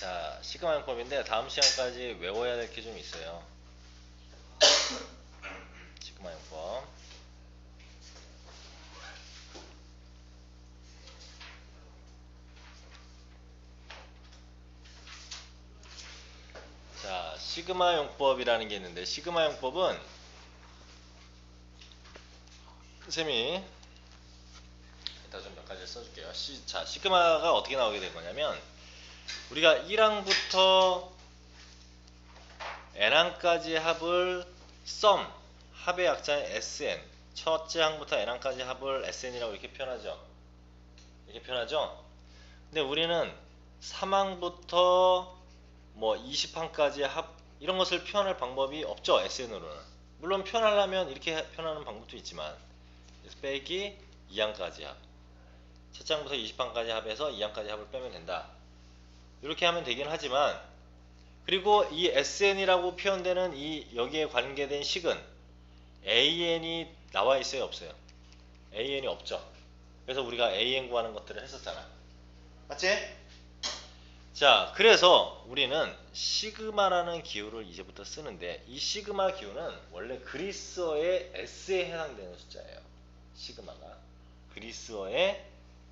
자, 시그마 용법인데 다음 시간까지 외워야 될 게 좀 있어요. 시그마 용법. 자, 시그마 용법이라는 게 있는데 시그마 용법은 쌤이 이따 좀몇 가지 써줄게요. 시, 자, 시그마가 어떻게 나오게 될 거냐면 우리가 1항부터 n항까지 합을 sum 합의 약자인 sn 첫째 항부터 n항까지 합을 sn이라고 이렇게 표현하죠. 이렇게 표현하죠. 근데 우리는 3항부터 뭐 20항까지 합 이런 것을 표현할 방법이 없죠. sn으로는. 물론 표현하려면 이렇게 표현하는 방법도 있지만 빼기 2항까지 합. 첫째 항부터 20항까지 합해서 2항까지 합을 빼면 된다. 이렇게 하면 되긴 하지만 그리고 이 sn이라고 표현되는 이 여기에 관계된 식은 an이 나와 있어요 없어요? An이 없죠. 그래서 우리가 an 구하는 것들을 했었잖아. 맞지? 자 그래서 우리는 시그마라는 기호를 이제부터 쓰는데 이 시그마 기호는 원래 그리스어의 s에 해당되는 숫자예요. 시그마가. 그리스어의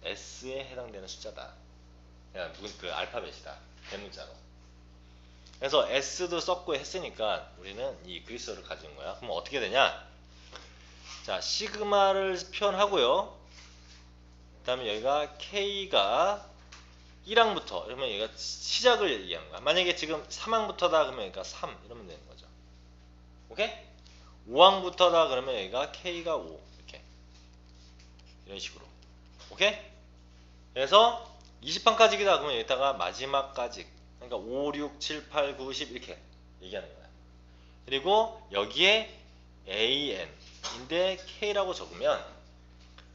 s에 해당되는 숫자다 야, 그 알파벳이다. 대문자로. 그래서 S도 썼고 했으니까 우리는 이 그리스어를 가진 거야. 그럼 어떻게 되냐? 자, 시그마를 표현하고요. 그 다음에 여기가 K가 1항부터, 그러면 여기가 시작을 얘기하는 거야. 만약에 지금 3항부터다 그러면 여기가 3 이러면 되는 거죠. 오케이? 5항부터다 그러면 여기가 K가 5 이렇게 이런 식으로. 오케이? 그래서 20판까지기다 그러면 여기다가 마지막까지 그러니까 5, 6, 7, 8, 9, 10 이렇게 얘기하는 거야. 그리고 여기에 AN인데 K라고 적으면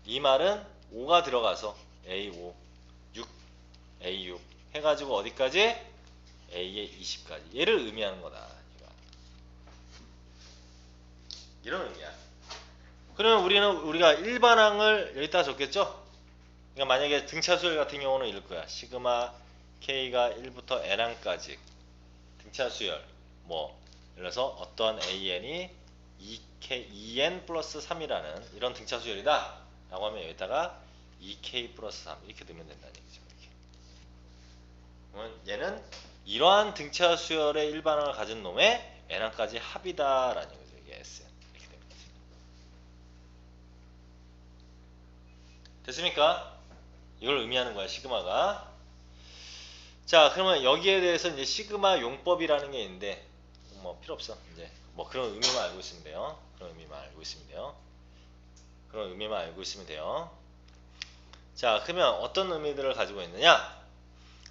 이 말은 5가 들어가서 A5, 6, A6 해가지고 어디까지? A의 20까지 얘를 의미하는 거다. 이런 의미야. 그러면 우리는 우리가 일반항을 여기다 적겠죠? 그러니까 만약에 등차 수열 같은 경우는 이럴 거야. 시그마 k가 1부터 n항까지 등차 수열 뭐 예를 들어서 어떤 an이 2k 2n 플러스 3이라는 이런 등차 수열이다 라고 하면 여기다가 2k 플러스 3 이렇게 넣으면 된다는 얘기죠. 이렇게. 그러면 얘는 이러한 등차 수열의 일반항을 가진 놈의 n항까지 합이다라는 거죠. 이게 s 이렇게 됩니다. 됐습니까? 이걸 의미하는 거야 시그마가. 자 그러면 여기에 대해서 이제 시그마 용법이라는 게 있는데 뭐 필요 없어. 이제 뭐 그런 의미만 알고 있으면 돼요. 그런 의미만 알고 있으면 돼요. 그런 의미만 알고 있으면 돼요. 자 그러면 어떤 의미들을 가지고 있느냐?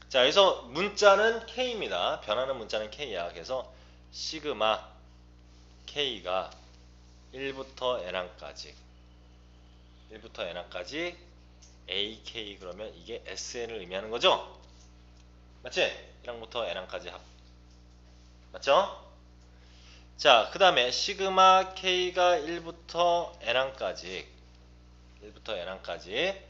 자 여기서 문자는 K입니다. 변하는 문자는 K야. 그래서 시그마 K가 1부터 N항까지. 1부터 N항까지 AK 그러면 이게 SN을 의미하는 거죠? 맞지? 1항부터 N항까지 합. 맞죠? 자, 그 다음에 시그마 K가 1부터 N항까지 1부터 N항까지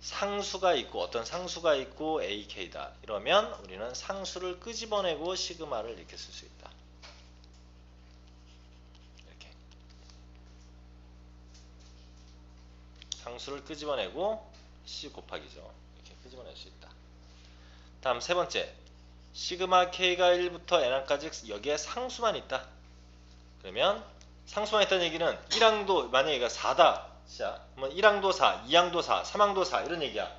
상수가 있고 어떤 상수가 있고 AK다. 이러면 우리는 상수를 끄집어내고 시그마를 이렇게 쓸 수 있다. 상수를 끄집어내고 C 곱하기죠. 이렇게 끄집어낼 수 있다. 다음 세 번째 시그마 K가 1부터 N항까지 여기에 상수만 있다. 그러면 상수만 있다는 얘기는 1항도 만약에 얘가 4다. 자, 그러면 1항도 4, 2항도 4, 3항도 4 이런 얘기야.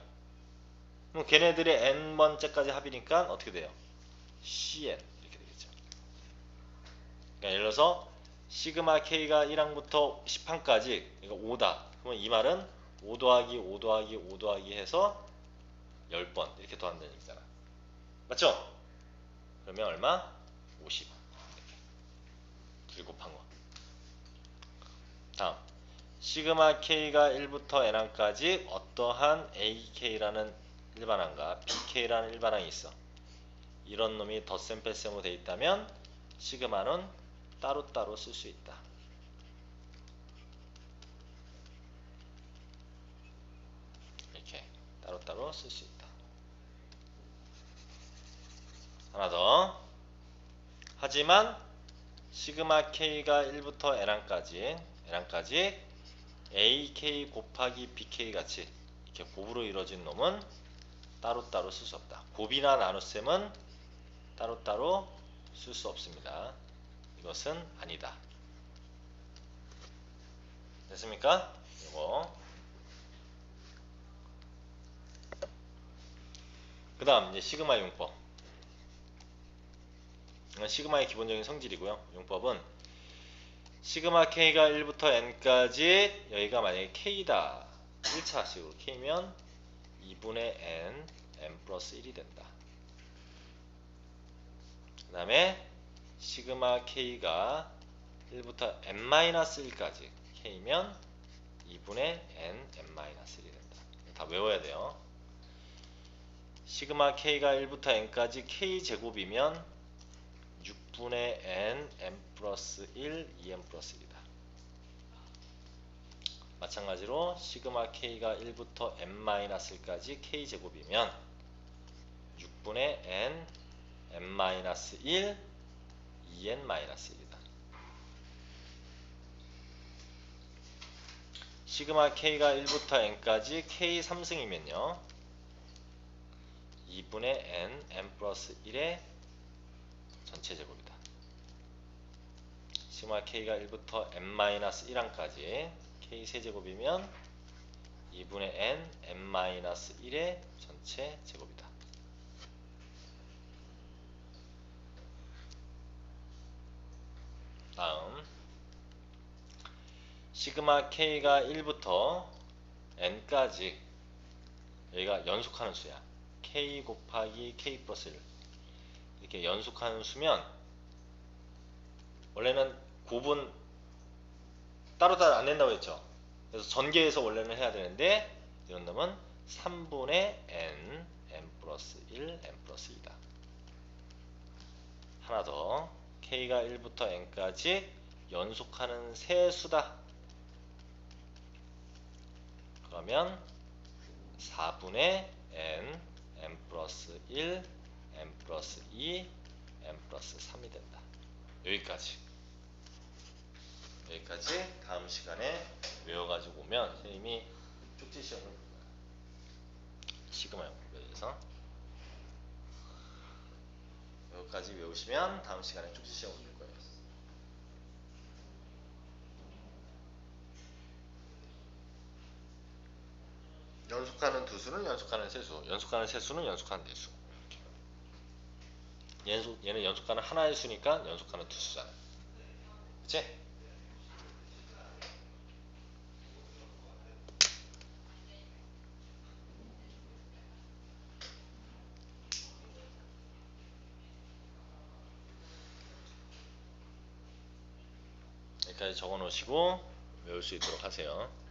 그럼 걔네들의 n번째까지 합이니까 어떻게 돼요? Cn 이렇게 되겠죠. 그러니까 예를 들어서 시그마 K가 1항부터 10항까지 이거 5다. 그러면 이 말은 5 더하기 5 더하기 5 더하기 해서 10번 이렇게 더한다는 얘기잖아. 맞죠? 그러면 얼마? 50. 이렇게. 둘 곱한 거. 다음. 시그마 K가 1부터 N항까지 어떠한 AK라는 일반항과 BK라는 일반항이 있어. 이런 놈이 덧셈 뺄셈으로 되어 있다면 시그마는 따로따로 쓸 수 있다. 데이터로 쓸 수 있다. 하나 더. 하지만 시그마 k가 1부터 n까지 n항까지 ak 곱하기 bk 같이 이렇게 곱으로 이루어진 놈은 따로따로 쓸 수 없다. 곱이나 나눗셈은 따로따로 쓸 수 없습니다. 이것은 아니다. 됐습니까? 이거 그 다음 시그마 용법 시그마의 기본적인 성질이고요. 용법은 시그마 k가 1부터 n까지 여기가 만약에 k다 1차식으로 k면 2분의 n n 플러스 1이 된다. 그 다음에 시그마 k가 1부터 n-1까지 k면 2분의 n n-1이 된다. 다 외워야 돼요. 시그마 k가 1부터 n까지 k제곱이면 6분의 n n 플러스 1 2n 플러스 1이다. 마찬가지로 시그마 k가 1부터 n-1까지 k제곱이면 6분의 n n-1 2n-1이다. 시그마 k가 1부터 n까지 k 3승이면요. 2분의 n n 플러스 1의 전체 제곱이다. 시그마 k가 1부터 n-1항까지 k 세제곱이면 2분의 n n-1의 전체 제곱이다. 다음 시그마 k가 1부터 n까지 여기가 연속하는 수야. K 곱하기 k 플러스 1 이렇게 연속하는 수면 원래는 곱은 따로따로 안 된다고 했죠. 그래서 전개해서 원래는 해야 되는데 이런 놈은 3분의 n n 플러스 1 n 플러스 2다. 하나 더 k가 1부터 n까지 연속하는 세 수다. 그러면 4분의 n n 플러스 1 n 플러스 2 n 플러스 3이 된다. 여기까지 여기까지 다음 시간에 외워가지고 오면 선생님이 쪽지 시험을. 시그마 영역에서 여기까지 외우시면 다음 시간에 쪽지 시험을 볼 거예요. 연속하는 두 수는 연속하는 세 수, 연속하는 세 수는 연속하는 네 수. 연속, 얘는 연속하는 하나의 수니까 연속하는 두 수잖아. 그치? 여기까지 적어 놓으시고 외울 수 있도록 하세요.